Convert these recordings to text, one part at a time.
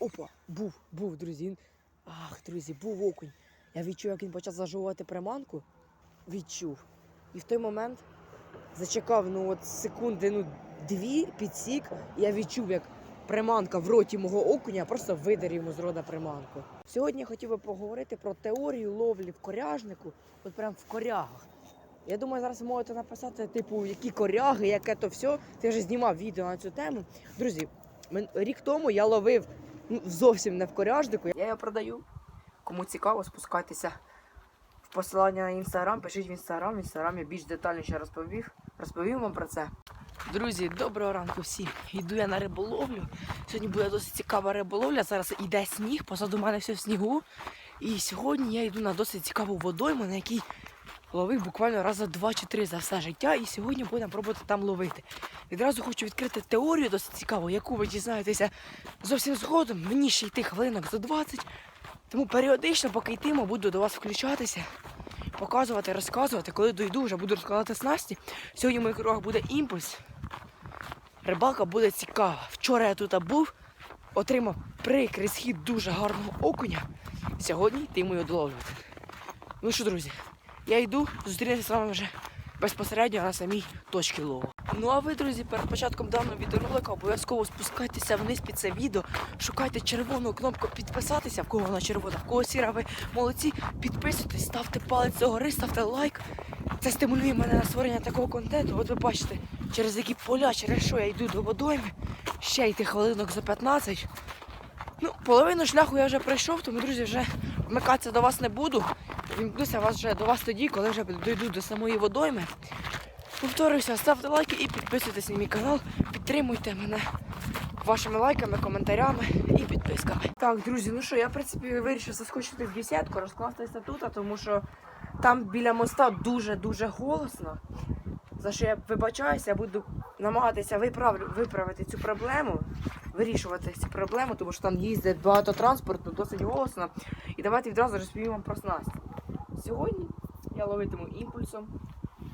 Опа, був, був, друзі. Ах, друзі, був окунь. Я відчув, як він почав зажовувати приманку. Відчув. І в той момент зачекав ну от секунди, ну дві підсік. І я відчув, як приманка в роті мого окуня просто видер йому з рода приманку. Сьогодні я хотів би поговорити про теорію ловлі в коряжнику, от прям в корягах. Я думаю, зараз ви можете написати, типу, які коряги, яке то все. Ти вже знімав відео на цю тему. Друзі, рік тому я ловив ну, зовсім не в коряжнику. Я його продаю. Кому цікаво, спускайтеся в посилання на інстаграм, пишіть в інстаграм. В інстаграм я більш детальніше розповів. Розповім вам про це. Друзі, доброго ранку всім. Йду я на риболовлю. Сьогодні буде досить цікава риболовля. Зараз іде сніг, позаду мене все в снігу. І сьогодні я йду на досить цікаву водойму, на якій ловив буквально раз за два чи три за все життя. І сьогодні будемо пробувати там ловити. Відразу хочу відкрити теорію досить цікаву, яку ви дізнаєтеся зовсім згодом. Мені ще йти хвилинок за 20. Тому періодично, поки йтиму, буду до вас включатися, показувати, розказувати. Коли дойду, вже буду розказувати снасті. Сьогодні в моїх руках буде імпульс. Рибалка буде цікава. Вчора я тут був, отримав прикрий схід дуже гарного окуня. Сьогодні йтиму його доловлювати. Ну що, друзі, я йду, зустрінемося з вами вже безпосередньо на самій точці лову. Ну а ви, друзі, перед початком даного відеоролика обов'язково спускайтеся вниз під це відео, шукайте червону кнопку підписатися, в кого вона червона, в кого сіра, ви молодці. Підписуйтесь, ставте палець догори, ставте лайк. Це стимулює мене на створення такого контенту. От ви бачите, через які поля, через що я йду до водойми. Ще йти хвилинок за 15. Ну, половину шляху я вже пройшов, тому, друзі, вже вмикатися до вас не буду. Вімкнуся вас вже до вас тоді, коли вже дойду до самої водойми. Повторюся, ставте лайки і підписуйтесь на мій канал. Підтримуйте мене вашими лайками, коментарями і підписками. Так, друзі, ну що, я в принципі вирішив заскочити в десятку, розкластися тут, тому що там біля моста дуже-дуже голосно. За що я вибачаюся, я буду намагатися виправ... виправити цю проблему, вирішувати цю проблему, тому що там їздить багато транспорту, досить голосно. І давайте відразу розповім вам про снасть. Сьогодні я ловитиму імпульсом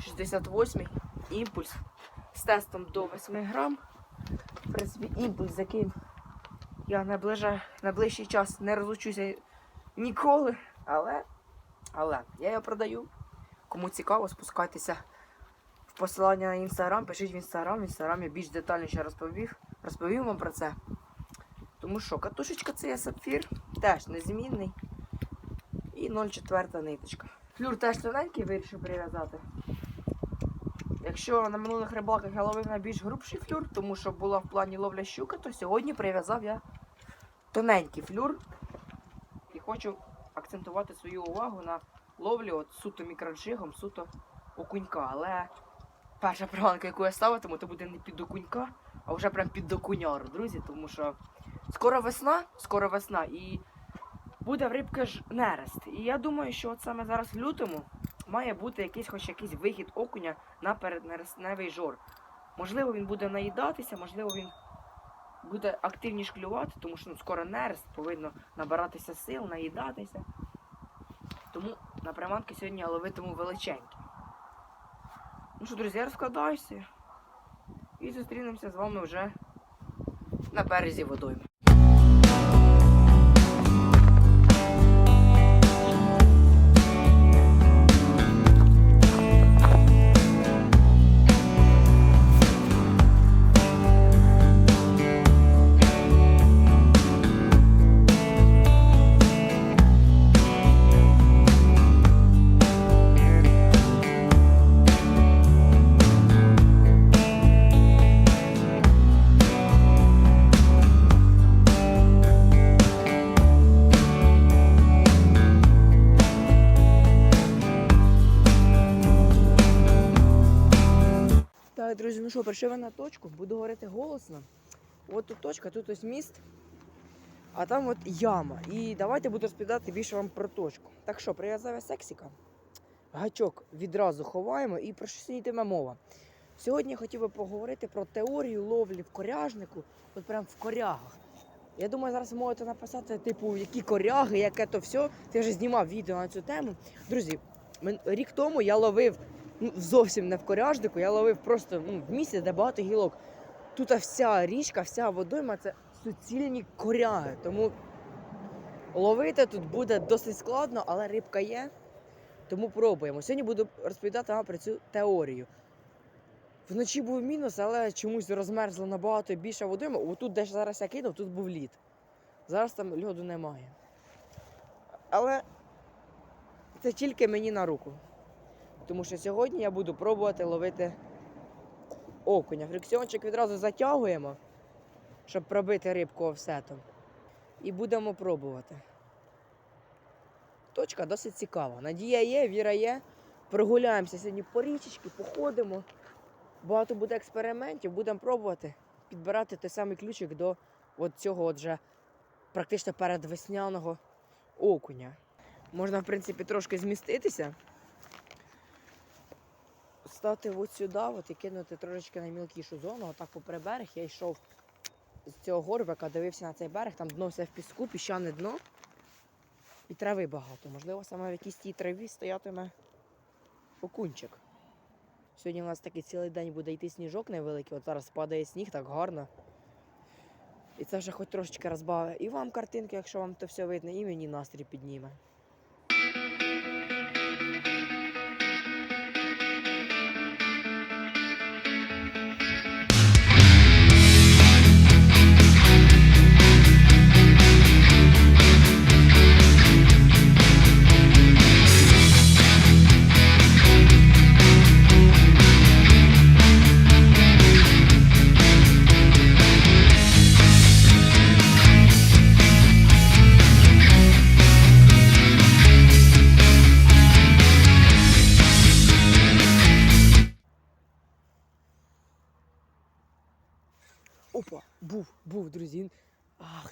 68 імпульс з тестом до 8 грам. В принципі, імпульс, з яким я найближа, найближчий час не розлучуся ніколи. Але, але я його продаю. Кому цікаво, спускайтеся в посилання на інстаграм, пишіть в інстаграм. В інстаграм я більш детальніше розповів. Розповім вам про це. Тому що катушечка це є сапфір, теж незмінний. І 0,4 ниточка. Флюр теж тоненький вирішив прив'язати. Якщо на минулих рибалках я ловив на більш грубший флюр, тому що була в плані ловля щука, то сьогодні прив'язав я тоненький флюр. І хочу акцентувати свою увагу на ловлі от суто мікроджигом, суто окунька. Але перша приманка, яку я ставитиму, то буде не під окунька, а вже прям під окуняру, друзі, тому що скоро весна, скоро весна, і буде в рибки ж нерест. І я думаю, що от саме зараз в лютому має бути якийсь хоч якийсь вихід окуня на переднерестневий жор. Можливо, він буде наїдатися, можливо, він буде активніше клювати, тому що ну, скоро нерест повинно набиратися сил, наїдатися. Тому на приманки сьогодні я ловитиму величенькі. Ну що, друзі, я розкладаюся і зустрінемося з вами вже на березі водойми. Друзі, ну що, прийшли на точку, буду говорити голосно. От тут точка, тут ось міст, а там от яма. І давайте буду розповідати більше вам про точку. Так що, прив'язав я сексіка. Гачок відразу ховаємо і про що йтиме мова. Сьогодні я хотів би поговорити про теорію ловлі в коряжнику, от прям в корягах. Я думаю, зараз можете написати, типу, які коряги, яке то все. Ти вже знімав відео на цю тему. Друзі, рік тому я ловив ну, зовсім не в коряжнику, я ловив просто ну, в місці, де багато гілок. Тут вся річка, вся водойма це суцільні коряги. Тому ловити тут буде досить складно, але рибка є. Тому пробуємо. Сьогодні буду розповідати вам про цю теорію. Вночі був мінус, але чомусь розмерзло набагато більше води. Отут, де зараз я кинув, тут був лід. Зараз там льоду немає. Але це тільки мені на руку. Тому що сьогодні я буду пробувати ловити окуня. Фрикціончик відразу затягуємо, щоб пробити рибку офсетом. І будемо пробувати. Точка досить цікава. Надія є, віра є. Прогуляємося сьогодні по річечки, походимо. Багато буде експериментів, будемо пробувати підбирати той самий ключик до от цього от практично передвесняного окуня. Можна, в принципі, трошки зміститися. Стати от сюди от, і кинути трошечки на мілкішу зону. Отак попри берег я йшов з цього горбика, дивився на цей берег, там дно все в піску, піщане дно. І трави багато. Можливо, саме в якійсь тій траві стоятиме окунчик. Сьогодні у нас такий цілий день буде йти сніжок невеликий, от зараз падає сніг так гарно. І це вже хоч трошечки розбавить і вам картинки, якщо вам то все видно, і мені настрій підніме.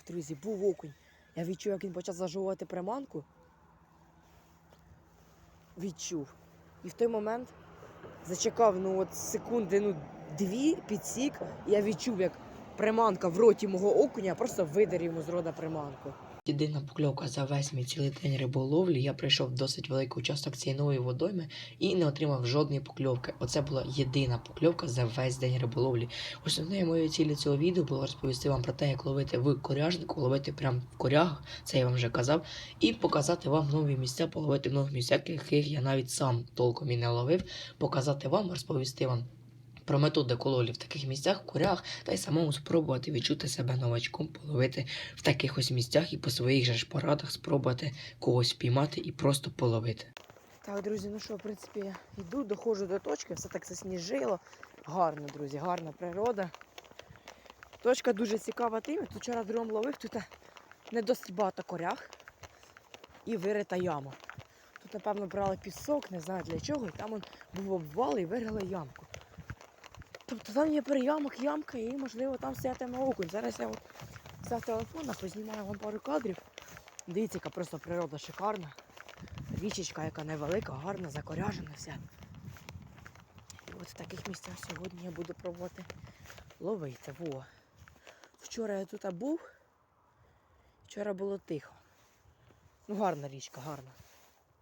Друзі, був окунь. Я відчув, як він почав зажовувати приманку. Відчув. І в той момент зачекав ну от секунди, ну дві підсік. І я відчув, як приманка в роті мого окуня просто видер йому з рода приманку. Єдина покльовка за весь мій цілий день риболовлі. Я прийшов досить великий участок цієї водойми і не отримав жодної покльовки. Оце була єдина покльовка за весь день риболовлі. Основною моєю цілі цього відео було розповісти вам про те, як ловити в коряжнику, ловити прямо в корягах, це я вам вже казав, і показати вам нові місця, половити нових місцях, яких я навіть сам толком і не ловив, показати вам, розповісти вам. Про методику ловлі в таких місцях, курях, та й самому спробувати відчути себе новачком, половити в таких ось місцях і по своїх же ж порадах спробувати когось піймати і просто половити. Так, друзі, ну що, в принципі, я йду, доходжу до точки, все так засніжило. Гарно, друзі, гарна природа. Точка дуже цікава тим. Тут вчора другом ловив, тут не досить багато корях і вирита яма. Тут, напевно, брали пісок, не знаю для чого, і там був обвал і вирили ямку. Тобто там є приямок, ямка і, можливо, там сятиме окунь. Зараз я взяв телефон, познімаю вам пару кадрів. Дивіться, яка просто природа шикарна. Річечка, яка невелика, гарна, закоряжена вся. І от в таких місцях сьогодні я буду пробувати ловити. Во. Вчора я тут був. Вчора було тихо. Ну, гарна річка, гарна.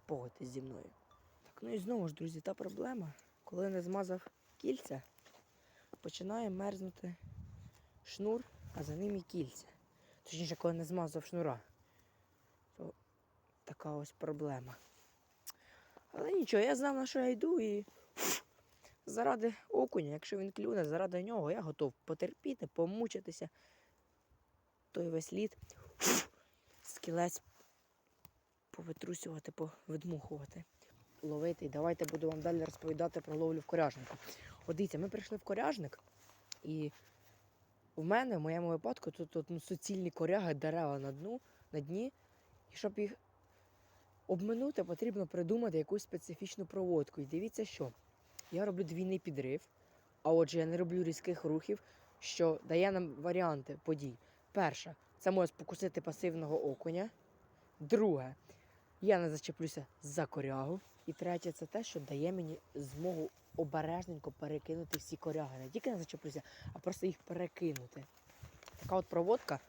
Погодьтесь зі мною. Так, ну і знову ж, друзі, та проблема, коли не змазав кільця, починає мерзнути шнур, а за ним і кільця. Точніше, коли не змазав шнура то така ось проблема. Але нічого, я знав, на що я йду і заради окуня, якщо він клюне, заради нього, я готов потерпіти, помучитися. Той весь лід, скілець повитрусювати, повидмухувати, ловити. І давайте буду вам далі розповідати про ловлю в коряжнику. От дивіться, ми прийшли в коряжник, і в мене, в моєму випадку, тут, тут ну, суцільні коряги, дерева на дну, на дні. І щоб їх обминути, потрібно придумати якусь специфічну проводку. І дивіться, що я роблю двійний підрив, а отже, я не роблю різких рухів, що дає нам варіанти подій. Перше, це може спокусити пасивного окуня. Друге, я не зачеплюся за корягу. І третє, це те, що дає мені змогу обережненько перекинути всі коряги. Не тільки не зачеплюся, а просто їх перекинути. Така от проводка,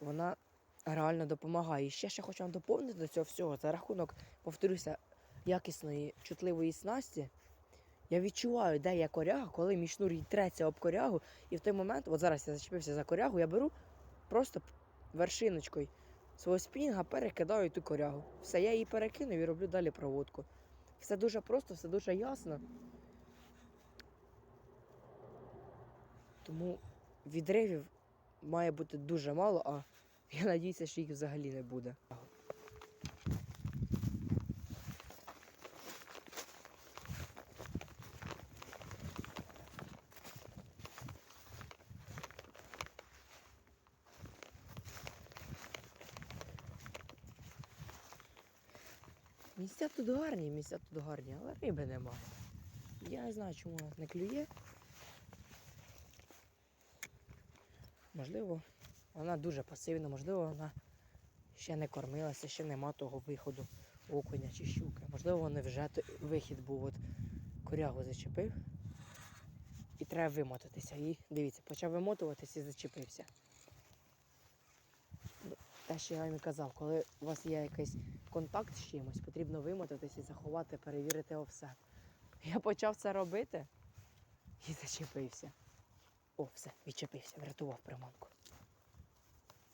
вона реально допомагає. І ще ще хочу вам доповнити до цього всього. За рахунок, повторюся, якісної чутливої снасті. Я відчуваю, де є коряга, коли мій шнур треться об корягу, і в той момент, от зараз я зачепився за корягу, я беру, просто вершиночкою свого спінінга перекидаю ту корягу. Все, я її перекинув і роблю далі проводку. Все дуже просто, все дуже ясно. Тому відривів має бути дуже мало, а я надіюся, що їх взагалі не буде. Місця тут гарні, місця тут гарні, але риби нема. Я не знаю, чому вона не клює. Можливо, вона дуже пасивна, можливо, вона ще не кормилася, ще нема того виходу окуня чи щуки. Можливо, вони вже вихід був, от корягу зачепив. І треба вимотатися. І дивіться, почав вимотуватися і зачепився. Те, що я вам і казав, коли у вас є якийсь контакт з чимось, потрібно вимотатися і заховати, перевірити офсет. Я почав це робити і зачепився. О, все, відчепився, врятував приманку.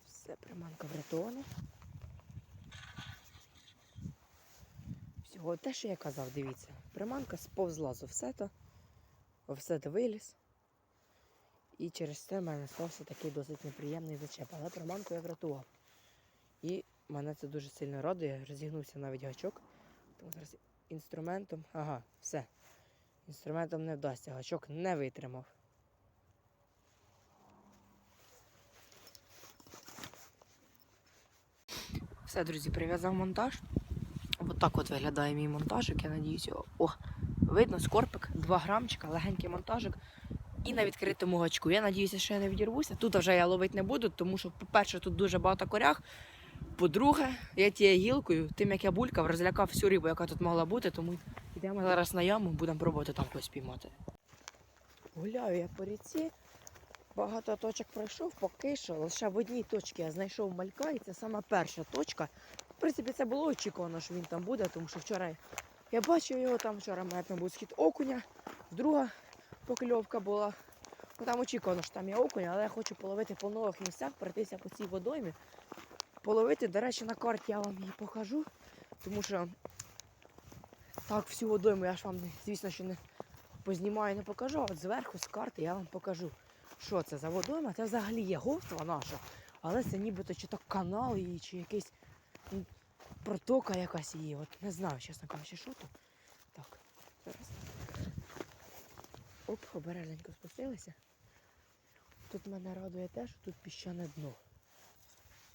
Все, приманка врятована. Всього те, що я казав, дивіться. Приманка сповзла з офсета, офсет виліз. І через це в мене стався такий досить неприємний зачеп. Але приманку я врятував. І мене це дуже сильно радує. Розігнувся навіть гачок. Тому зараз інструментом. Ага, все. Інструментом не вдасться, гачок не витримав. Все, друзі, прив'язав монтаж. От от виглядає мій монтажик, я надіюся. О, видно, скорпик, 2 грамчика, легенький монтажик. І на відкритому гачку. Я надіюся, що я не відірвуся. Тут вже я ловити не буду, тому що, по-перше, тут дуже багато коряг. По-друге, я тією гілкою, тим як я булькав, розлякав всю рибу, яка тут могла бути, тому йдемо зараз на яму, будемо пробувати там когось піймати. Гуляю я по ріці, багато точок пройшов, поки що лише в одній точці я знайшов малька, і це саме перша точка. В принципі, це було очікувано, що він там буде, тому що вчора я бачив його, там вчора мене там був схід окуня, друга покльовка була. Ну, там очікувано, що там є окунь, але я хочу половити по нових місцях, пройтися по цій водоймі. Половити, до речі, на карті я вам її покажу, тому що так, всю водойму я ж вам, звісно, що не познімаю, не покажу, от зверху з карти я вам покажу, що це за водойма. Це взагалі є говтва наша, але це нібито чи то канал її, чи якийсь протока якась її. От не знаю, чесно кажучи, що то. Так, зараз. Оп, обережненько спустилися. Тут мене радує те, що тут піщане дно.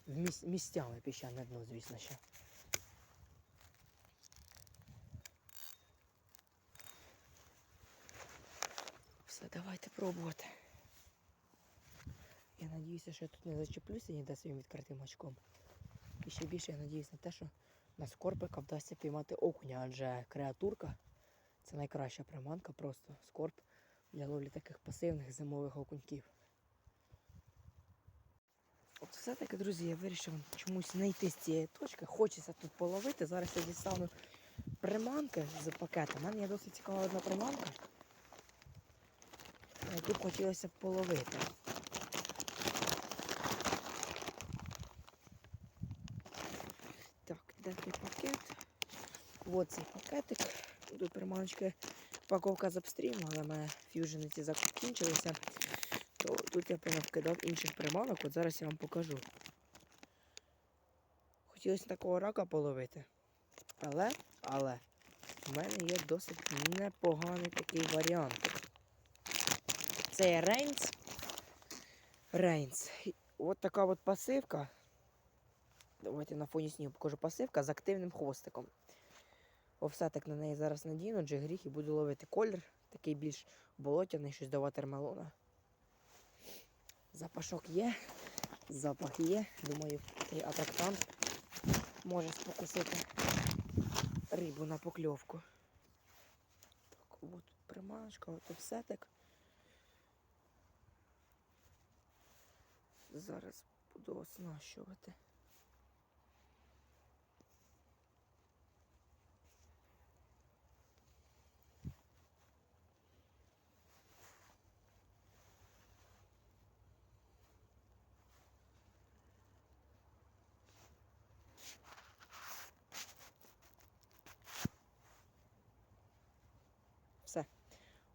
В міс- місцями піщане дно, звісно ще. Все, давайте пробувати. Я надіюся, що я тут не зачеплюся ніде своїм відкритим очком. І ще більше я надіюсь на те, що на скорпика вдасться піймати окуня, адже креатурка це найкраща приманка, просто скорб для ловлі таких пасивних зимових окуньків. От все-таки, друзі, я вирішив чомусь не йти з цієї точки. Хочеться тут половити. Зараз я дістану приманки з пакета. У мене є досить цікава одна приманка, яку б хотілося б половити. Так, де той пакет? От цей пакетик. Тут приманочки упаковка з апстріму, але в мене ф'южениці закінчилися. Тут я вкидав інших приманок, от зараз я вам покажу. Хотілося такого рака половити. Але, але, в мене є досить непоганий такий варіант. Це є Рейнс. Рейнс. От така от пасивка. Давайте на фоні снігу покажу пасивка з активним хвостиком. Офсетик на неї зараз надіну, джигріх і буду ловити колір, такий більш болотяний, щось до ватермелона. Запашок є, запах є. Думаю, цей атрактант може спокусити рибу на покльовку. Так, от приманочка, от так. Зараз буду оснащувати.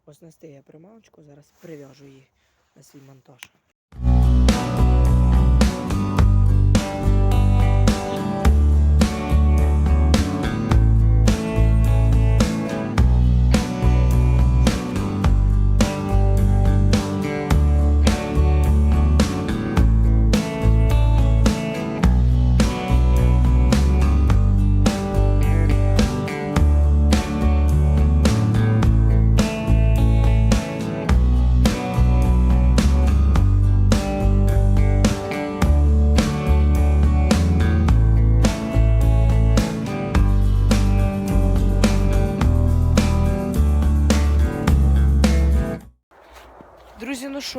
Оснасти я приманочку, зараз прив'яжу її на свій монтаж.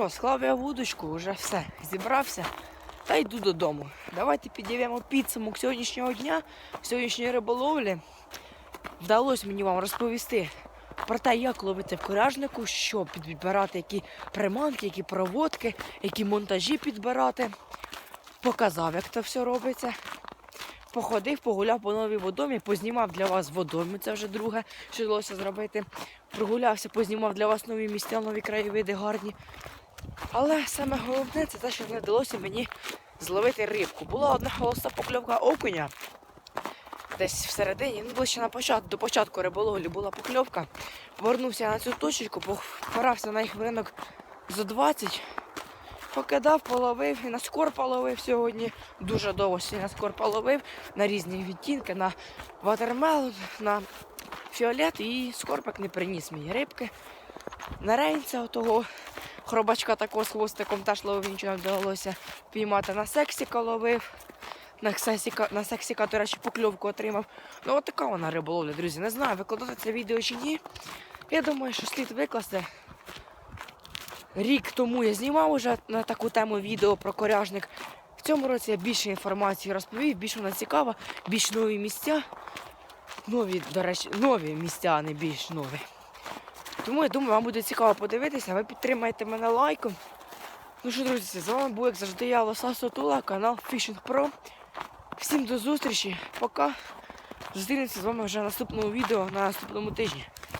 Що, склав я вудочку, вже все, зібрався та йду додому. Давайте підійдемо підсумок сьогоднішнього дня, сьогоднішньої риболовлі. Вдалося мені вам розповісти про те, як ловити в коряжнику, що підбирати, які приманки, які проводки, які монтажі підбирати. Показав, як це все робиться. Походив, погуляв по новій водомі, познімав для вас водомі, це вже друге, що вдалося зробити. Прогулявся, познімав для вас нові місця, нові краєвиди гарні. Але саме головне це те, що не вдалося мені зловити рибку. Була одна холоста покльовка окуня. Десь всередині, ну ближче на початку, до початку риболовлі була покльовка. Повернувся на цю точечку, порався на їх ринок за 20. Покидав, половив і на скор половив сьогодні. Дуже довго сьогодні на скор половив на різні відтінки, на ватермелон, на фіолет і скорпик не приніс мені рибки. На рейнця отого хробачка такого з хвостиком теж ловив, нічого не вдалося піймати. На сексіка ловив. На сексіка, на сексіка, до речі, покльовку отримав. Ну от така вона риболовля, друзі. Не знаю, викладати це відео чи ні. Я думаю, що слід викласти. Рік тому я знімав уже на таку тему відео про коряжник. В цьому році я більше інформації розповів, більш вона цікава, більш нові місця. Нові, до речі, нові місця, а не більш нові. Тому я думаю, вам буде цікаво подивитися. Ви підтримаєте мене лайком. Ну що, друзі, з вами був, як завжди, я Лоса Сотула, канал Fishing Pro. Всім до зустрічі, пока. Зустрінемося з вами вже наступному відео на наступному тижні.